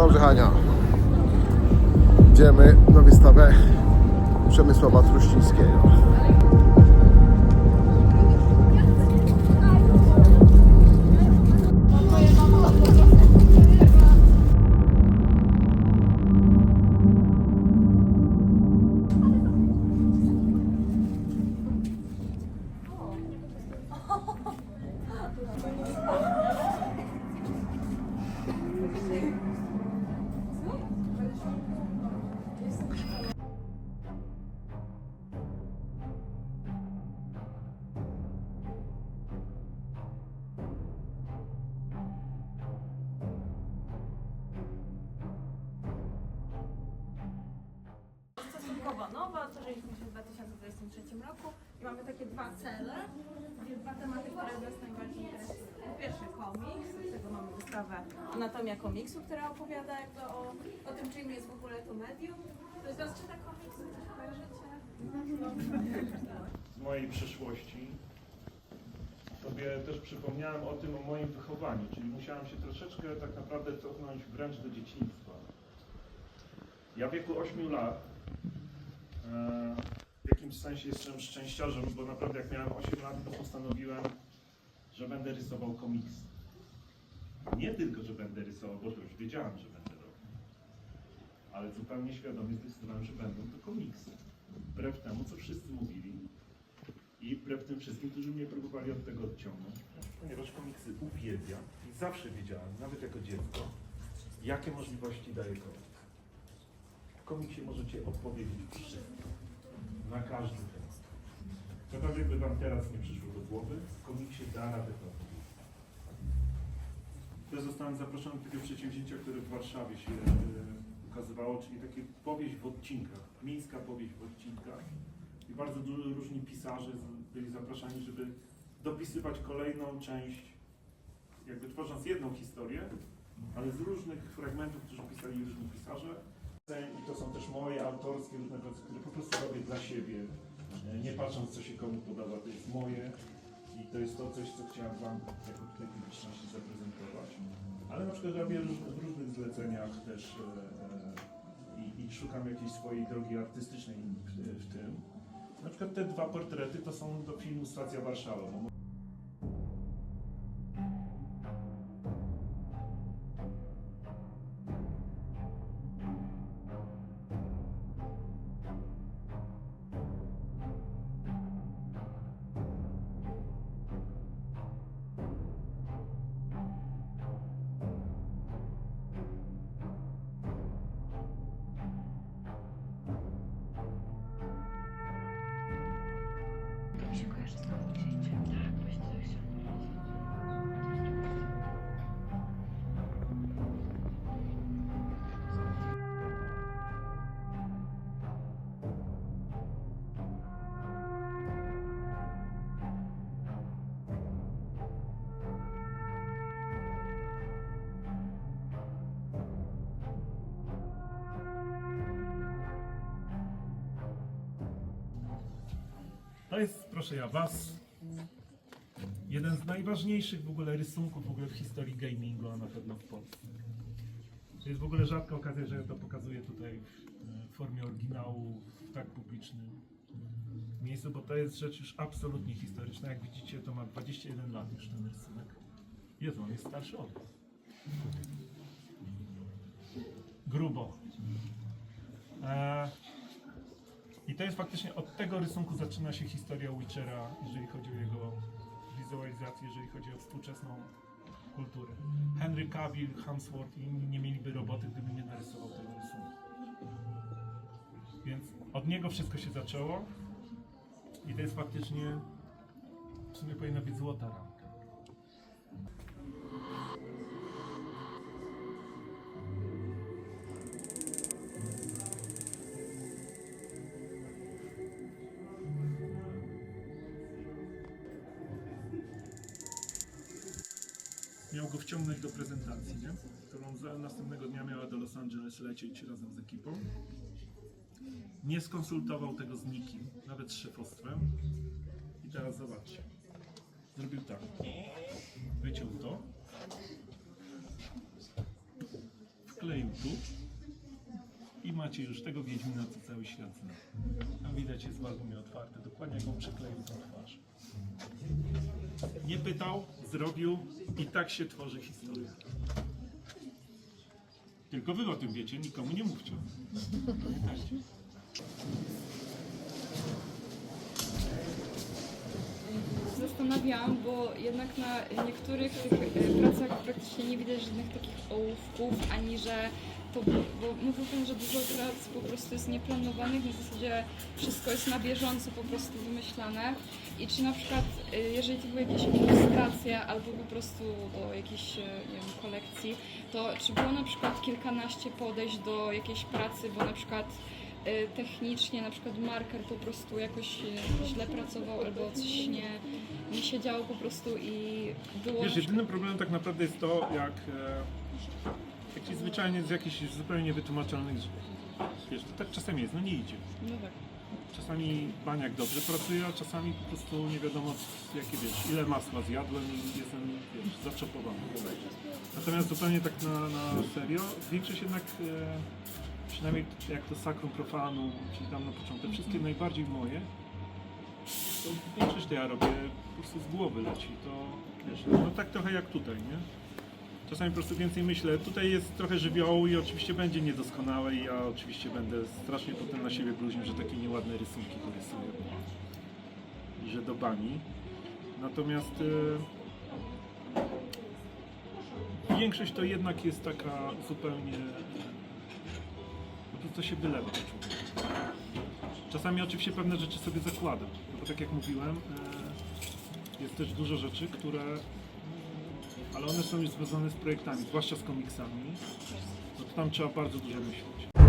dobrze Hania. Idziemy na wystawę Przemysława Truścińskiego. Stosunkowo nowa, otworzyliśmy się w 2023 roku i mamy takie dwa cele, dwie- dwa tematy, które nas najbardziej interesują. Po pierwsze komiks, z tego mamy wystawę Anatomia komiksu, która opowiada jakby o, o tym, czym jest w ogóle to medium. Ktoś z Was czyta komiksy, coś kojarzycie? z mojej przeszłości, sobie też przypomniałem o tym, o moim wychowaniu, czyli musiałem się troszeczkę tak naprawdę cofnąć wręcz do dzieciństwa. Ja w wieku 8 lat w jakimś sensie jestem szczęściarzem, bo naprawdę jak miałem 8 lat, to postanowiłem, że będę rysował komiksy. Nie tylko, że będę rysował, bo to już wiedziałem, że będę robił, ale zupełnie świadomie zdecydowałem, że będą to komiksy. Wbrew temu, co wszyscy mówili, i wbrew tym wszystkim, którzy mnie próbowali od tego odciągnąć, ponieważ komiksy uwielbiam i zawsze wiedziałem, nawet jako dziecko, jakie możliwości daje komiks. Komiksie możecie opowiedzieć wszystko, na każdy temat. Cokolwiek by Wam teraz nie przyszło do głowy, w komiksie da radę to opowiedzieć. Też zostałem zaproszony do takiego przedsięwzięcia, które w Warszawie się e, ukazywało, czyli takie powieść w odcinkach, miejska powieść w odcinkach. I bardzo dużo różni pisarze byli zapraszani, żeby dopisywać kolejną część, jakby tworząc jedną historię, ale z różnych fragmentów, którzy pisali różni pisarze. I to są też moje autorskie różne które po prostu robię dla siebie, e, nie patrząc co się komu podoba, to jest moje i to jest to coś, co chciałem Wam jako tutaj publiczności zaprezentować. Ale na przykład robię w różnych zleceniach też e, e, i, i szukam jakiejś swojej drogi artystycznej w tym. Na przykład te dwa portrety to są do filmu Stacja Warszawa. Bo To jest, proszę ja, Was, jeden z najważniejszych w ogóle rysunków w ogóle w historii gamingu, a na pewno w Polsce. To jest w ogóle rzadka okazja, że ja to pokazuję tutaj w, w formie oryginału, w tak publicznym miejscu, bo to jest rzecz już absolutnie historyczna. Jak widzicie, to ma 21 lat już ten rysunek. Jezu, on jest starszy od Was. Grubo. Eee, to jest faktycznie od tego rysunku zaczyna się historia Witchera, jeżeli chodzi o jego wizualizację, jeżeli chodzi o współczesną kulturę. Henry Cavill, Hemsworth i inni nie mieliby roboty, gdyby nie narysował tego rysunku. Więc od niego wszystko się zaczęło i to jest faktycznie w sumie powinna być złota ramka. Miał go wciągnąć do prezentacji, nie? którą następnego dnia miała do Los Angeles lecieć razem z ekipą. Nie skonsultował tego z nikim, nawet z szefostwem. I teraz zobaczcie. Zrobił tak. Wyciął to. Wkleił tu i macie już tego Wiedźmina, co cały świat zna. Tam widać jest walumie otwarte, dokładnie jak on przykleił tą twarz. Nie pytał, zrobił i tak się tworzy historia. Tylko wy o tym wiecie, nikomu nie mówcie. Pamiętajcie. Zastanawiałam, bo jednak na niektórych tych e, pracach praktycznie nie widać żadnych takich ołówków, ani że to, bo mówił Pan, że dużo prac po prostu jest nieplanowanych, na zasadzie wszystko jest na bieżąco po prostu wymyślane. I czy na przykład, e, jeżeli to były jakieś ilustracje albo po prostu do jakiejś e, wiem, kolekcji, to czy było na przykład kilkanaście podejść do jakiejś pracy, bo na przykład technicznie na przykład marker po prostu jakoś e, źle pracował albo coś nie, nie siedziało po prostu i było... Wiesz, jedynym problemem tak naprawdę jest to, jak, e, jak ci zwyczajnie z jakichś zupełnie niewytłumaczalnych wiesz, to tak czasami jest, no nie idzie. No tak. Czasami baniak dobrze pracuje, a czasami po prostu nie wiadomo jakie wiesz, ile masła zjadłem i jestem wiesz, zaczopowany. Natomiast zupełnie tak na, na serio, większość jednak, e, przynajmniej jak to Sacrum Profanum, czyli tam na początku, te wszystkie najbardziej moje, to większość to ja robię po prostu z głowy leci. To wiesz, no tak trochę jak tutaj, nie? Czasami po prostu więcej myślę. Tutaj jest trochę żywiołu i oczywiście będzie niedoskonałe i ja oczywiście będę strasznie potem na siebie bluźnił, że takie nieładne rysunki to rysuję. I że do bani. Natomiast e, większość to jednak jest taka zupełnie prostu się wylewa do człowieka. Czasami oczywiście pewne rzeczy sobie zakładam, no bo tak jak mówiłem, e, jest też dużo rzeczy, które, ale one są już związane z projektami, zwłaszcza z komiksami, no to tam trzeba bardzo dużo myśleć.